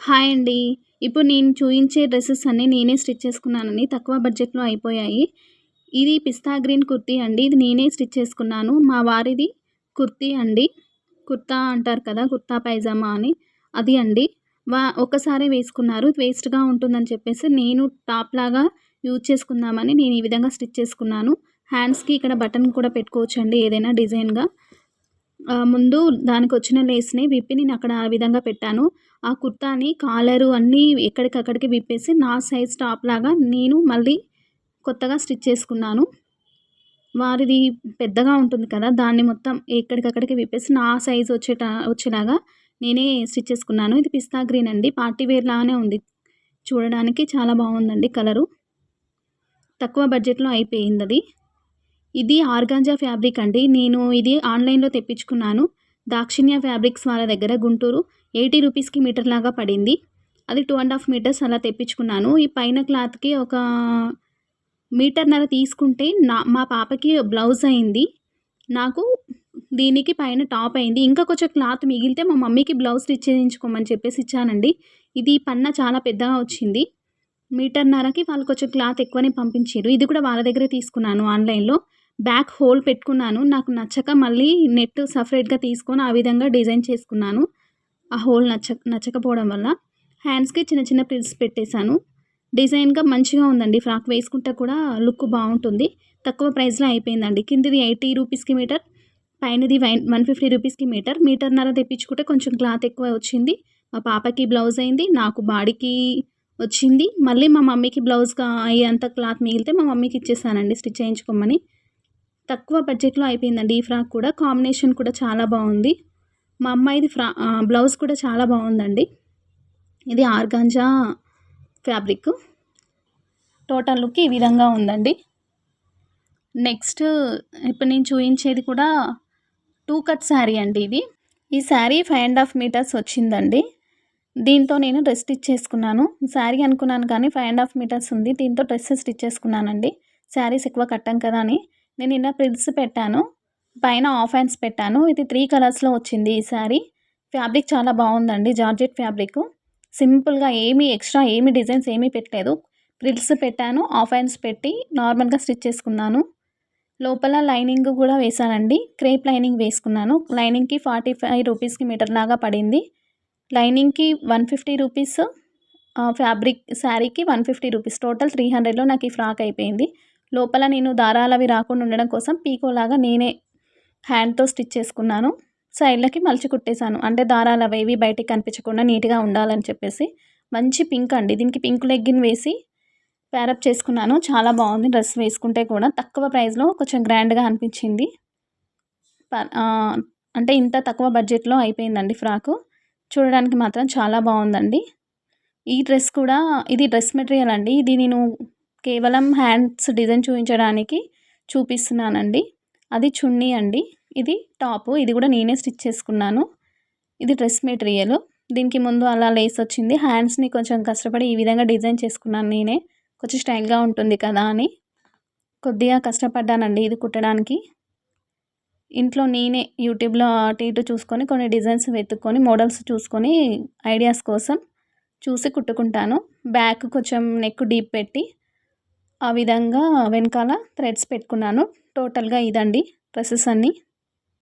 Hi అండి. ఇప్పుడు నేను చూయించే డ్రెస్సెస్ అన్నీ నేనే స్టిచ్ చేసుకున్నానండి తక్కువ బడ్జెట్లో అయిపోయాయి. ఇది పిస్తా గ్రీన్ కుర్తీ అండి. ఇది నేనే స్టిచ్ చేసుకున్నాను. మా వారిది కుర్తీ అండి. కుర్తా అంటారు కదా కుర్తా పైజామా అని. అది అండి. వా ఒకసారి వేసుకున్నారు. వేస్ట్గా ఉంటుందని చెప్పేసి నేను టాప్ లాగా యూజ్ చేసుకుందామని నేను ఈ విధంగా స్టిచ్ చేసుకున్నాను. హ్యాండ్స్కి ఇక్కడ బటన్ కూడా పెట్టుకోవచ్చండి ఏదైనా డిజైన్గా. ముందు దానికి వచ్చిన లేస్ని విప్పి నేను అక్కడ ఆ విధంగా పెట్టాను. ఆ కుర్తాని కాలరు అన్నీ ఎక్కడికక్కడికి విప్పేసి నా సైజ్ టాప్ లాగా నేను మళ్ళీ కొత్తగా స్టిచ్ చేసుకున్నాను. వారిది పెద్దగా ఉంటుంది కదా దాన్ని మొత్తం ఎక్కడికక్కడికి విప్పేసి నా సైజ్ వచ్చేట వచ్చేలాగా నేనే స్టిచ్ చేసుకున్నాను. ఇది పిస్తా గ్రీన్ అండి పార్టీ వేర్ లాగానే ఉంది. చూడడానికి చాలా బాగుందండి కలరు. తక్కువ బడ్జెట్లో అయిపోయింది అది. ఇది ఆర్గాంజా ఫ్యాబ్రిక్ అండి. నేను ఇది ఆన్లైన్లో తెప్పించుకున్నాను. దాక్షిణ్య ఫ్యాబ్రిక్స్ వాళ్ళ దగ్గర గుంటూరు ఎయిటీ రూపీస్కి మీటర్ లాగా పడింది. అది టూ అండ్ హాఫ్ మీటర్స్ అలా తెప్పించుకున్నాను. ఈ పైన క్లాత్కి ఒక మీటర్నర తీసుకుంటే నా మా పాపకి బ్లౌజ్ అయింది. నాకు దీనికి పైన టాప్ అయింది. ఇంకా కొంచెం క్లాత్ మిగిలితే మా మమ్మీకి బ్లౌజ్ స్టిచ్ చేయించుకోమని చెప్పేసి ఇచ్చానండి. ఇది పన్న చాలా పెద్దగా వచ్చింది. మీటర్నరకి వాళ్ళు కొంచెం క్లాత్ ఎక్కువనే పంపించారు. ఇది కూడా వాళ్ళ దగ్గరే తీసుకున్నాను ఆన్లైన్లో. బ్యాక్ హోల్ పెట్టుకున్నాను. నాకు నచ్చక మళ్ళీ నెట్ సపరేట్గా తీసుకొని ఆ విధంగా డిజైన్ చేసుకున్నాను. ఆ హోల్ నచ్చ నచ్చకపోవడం వల్ల. హ్యాండ్స్కి చిన్న చిన్న ప్రిల్స్ పెట్టేశాను. డిజైన్గా మంచిగా ఉందండి. ఫ్రాక్ వేసుకుంటే కూడా లుక్ బాగుంటుంది. తక్కువ ప్రైస్లో అయిపోయిందండి. కిందిది ఎయిటీ రూపీస్కి మీటర్ పైనది వన్ వన్ ఫిఫ్టీ రూపీస్కి మీటర్. మీటర్నర తెప్పించుకుంటే కొంచెం క్లాత్ ఎక్కువ వచ్చింది. మా పాపకి బ్లౌజ్ అయింది. నాకు బాడీకి వచ్చింది. మళ్ళీ మా మమ్మీకి బ్లౌజ్గా అయ్యేంత క్లాత్ మిగిలితే మా మమ్మీకి ఇచ్చేసానండి. స్టిచ్ చేయించుకోమని. తక్కువ బడ్జెట్లో అయిపోయిందండి ఈ ఫ్రాక్ కూడా. కాంబినేషన్ కూడా చాలా బాగుంది. మా అమ్మాయిది ఫ్రా బ్లౌజ్ కూడా చాలా బాగుందండి. ఇది ఆర్గాంజా ఫ్యాబ్రిక్. టోటల్ లుక్ ఈ విధంగా ఉందండి. నెక్స్ట్ ఇప్పుడు నేను చూపించేది కూడా టూ కట్ శారీ అండి ఇది. ఈ sari five and half meters వచ్చిందండి. దీంతో నేను డ్రెస్ స్టిచ్ చేసుకున్నాను. శారీ అనుకున్నాను కానీ ఫైవ్ అండ్ హాఫ్ మీటర్స్ ఉంది. దీంతో డ్రెస్ స్టిచ్ చేసుకున్నానండి. శారీస్ ఎక్కువ కట్టాం కదా అని. నేను ఇలా ప్రిల్స్ పెట్టాను పైన ఆఫ్ హ్యాండ్స్ పెట్టాను. ఇది త్రీ కలర్స్లో వచ్చింది ఈ సారీ. ఫ్యాబ్రిక్ చాలా బాగుందండి జార్జెట్ ఫ్యాబ్రిక్. సింపుల్గా ఏమీ ఎక్స్ట్రా ఏమీ డిజైన్స్ ఏమీ పెట్టలేదు. ప్రిల్స్ పెట్టాను ఆఫ్ హ్యాండ్స్ పెట్టి నార్మల్గా స్టిచ్ చేసుకున్నాను. లోపల లైనింగ్ కూడా వేసానండి క్రేప్ లైనింగ్ వేసుకున్నాను. లైనింగ్కి ఫార్టీ ఫైవ్ రూపీస్కి మీటర్ లాగా పడింది. లైనింగ్కి వన్ ఫిఫ్టీ రూపీస్ ఫ్యాబ్రిక్ శారీకి one fifty rupees. Total three హండ్రెడ్లో నాకు ఈ ఫ్రాక్ అయిపోయింది. లోపల నేను దారాలు అవి రాకుండా ఉండడం కోసం పీకోలాగా నేనే హ్యాండ్తో స్టిచ్ చేసుకున్నాను. సైడ్లకి మలిచి కుట్టేశాను. అంటే దారాలు అవి బయటికి కనిపించకుండా నీట్గా ఉండాలని చెప్పేసి మంచి పింక్ అండి. దీనికి పింక్ లెగ్గిన్ వేసి ప్యారప్ చేసుకున్నాను. చాలా బాగుంది. డ్రెస్ వేసుకుంటే కూడా తక్కువ ప్రైస్లో కొంచెం గ్రాండ్గా అనిపించింది. అంటే ఇంత తక్కువ బడ్జెట్లో అయిపోయిందండి ఫ్రాకు. చూడడానికి మాత్రం చాలా బాగుందండి. ఈ డ్రెస్ కూడా ఇది డ్రెస్ మెటీరియల్ అండి. ఇది నేను కేవలం హ్యాండ్స్ డిజైన్ చూపించడానికి చూపిస్తున్నానండి. అది చున్నీ అండి. ఇది టాపు. ఇది కూడా నేనే స్టిచ్ చేసుకున్నాను. ఇది డ్రెస్ మెటీరియల్. దీనికి ముందు అలా లేస్ వచ్చింది. హ్యాండ్స్ని కొంచెం కష్టపడి ఈ విధంగా డిజైన్ చేసుకున్నాను నేనే. కొంచెం స్టైల్గా ఉంటుంది కదా అని. కొద్దిగా కష్టపడ్డానండి ఇది కుట్టడానికి. ఇంట్లో నేనే యూట్యూబ్లో అటు ఇటు చూసుకొని కొన్ని డిజైన్స్ వెతుక్కొని మోడల్స్ చూసుకొని ఐడియాస్ కోసం చూసి కుట్టుకుంటాను. బ్యాక్ కొంచెం నెక్ డీప్ పెట్టి ఆ విధంగా వెనకాల థ్రెడ్స్ పెట్టుకున్నాను. టోటల్గా ఇదండి డ్రెస్సెస్ అన్నీ.